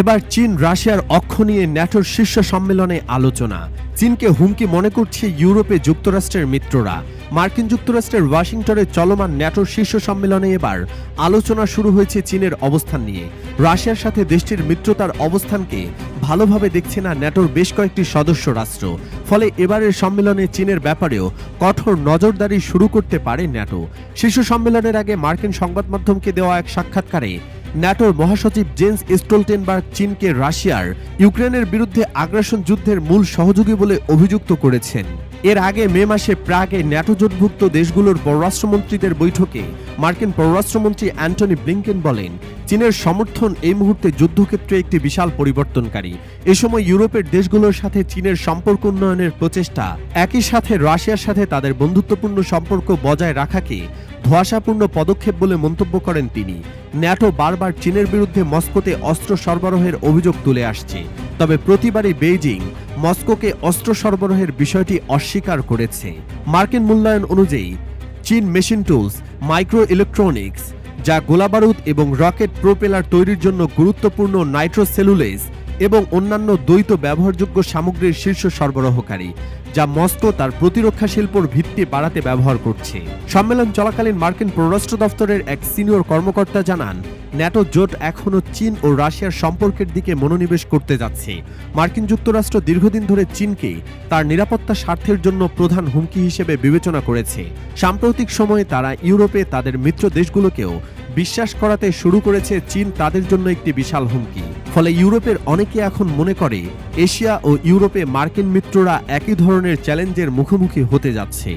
এবার চীন রাশিয়ার অক্ষ নিয়ে ন্যাটোর শীর্ষ সম্মেলনে আলোচনা। চীনকে হুমকি মনে করছে ইউরোপে যুক্তরাষ্ট্রের মিত্ররা। মার্কিন যুক্তরাষ্ট্রের ওয়াশিংটনে চলমান ন্যাটোর শীর্ষ সম্মেলনে এবার আলোচনা শুরু হয়েছে চীনের অবস্থান নিয়ে। রাশিয়ার সাথে দেশটির মিত্রতার অবস্থানকে ভালোভাবে দেখছে না ন্যাটোর বেশ কয়েকটি সদস্য রাষ্ট্র। ফলে এবারের সম্মেলনে চীনের ব্যাপারেও কঠোর নজরদারি শুরু করতে পারে ন্যাটো। শীর্ষ সম্মেলনের আগে মার্কিন সংবাদ মাধ্যমকে দেওয়া এক সাক্ষাৎকারে ন্যাটোর মহাসচিব জেন্স স্টোলটেনবার্গ চীনকে রাশিয়ার ইউক্রেনের বিরুদ্ধে আগ্রাসন যুদ্ধের মূল সহযোগী বলে অভিযুক্ত করেছেন। এর আগে মে মাসে প্রাগে ন্যাটো জোটভুক্ত দেশগুলোর পররাষ্ট্রমন্ত্রীদের বৈঠকে মার্কিন পররাষ্ট্রমন্ত্রী অ্যান্টনি ব্লিংকেন বলেন, চীনের সমর্থন এই মুহূর্তে যুদ্ধক্ষেত্রে একটি বিশাল পরিবর্তনকারী। এ সময় ইউরোপের দেশগুলোর সাথে চীনের সম্পর্ক উন্নয়নের প্রচেষ্টা, একই সাথে রাশিয়ার সাথে তাদের বন্ধুত্বপূর্ণ সম্পর্ক বজায় রাখাকে ধোঁয়াশাপূর্ণ পদক্ষেপ বলে মন্তব্য করেন তিনি। ন্যাটো বারবার চীনের বিরুদ্ধে মস্কোতে অস্ত্র সরবরাহের অভিযোগ তুলে আসছে। তবে প্রতিবারই বেইজিং মস্কোকে অস্ত্র সরবরাহের বিষয়টি অস্বীকার করেছে। মার্কিন মূল্যায়ন অনুযায়ী, চীন মেশিন টুলস, মাইক্রো ইলেকট্রনিক্স, যা গোলাবারুদ এবং রকেট প্রোপেলার তৈরির জন্য গুরুত্বপূর্ণ নাইট্রোসেলুলেজ এবং অন্যান্য দ্বৈত ব্যবহারযোগ্য সামগ্রীর শীর্ষ সরবরাহকারী, যা মস্কো তার প্রতিরক্ষা শিল্পর ভিত্তি বাড়াতে ব্যবহার করছে। সম্মেলন চলাকালীন মার্কিন পররাষ্ট্র দফতরের এক সিনিয়র কর্মকর্তা জানান, ন্যাটো জোট এখনও চীন ও রাশিয়ার সম্পর্কের দিকে মনোনিবেশ করতে যাচ্ছে। মার্কিন যুক্তরাষ্ট্র দীর্ঘদিন ধরে চীনকে তার নিরাপত্তা স্বার্থের জন্য প্রধান হুমকি হিসেবে বিবেচনা করেছে। সাম্প্রতিক সময়ে তারা ইউরোপে তাদের মিত্র দেশগুলোকেও বিশ্বাস করাতে শুরু করেছে, চীন তাদের জন্য একটি বিশাল হুমকি। ফলে ইউরোপের অনেকে এখন মনে করে এশিয়া ও ইউরোপে মার্কিন মিত্ররা একই ধরনের চ্যালেঞ্জের মুখোমুখি হতে যাচ্ছে।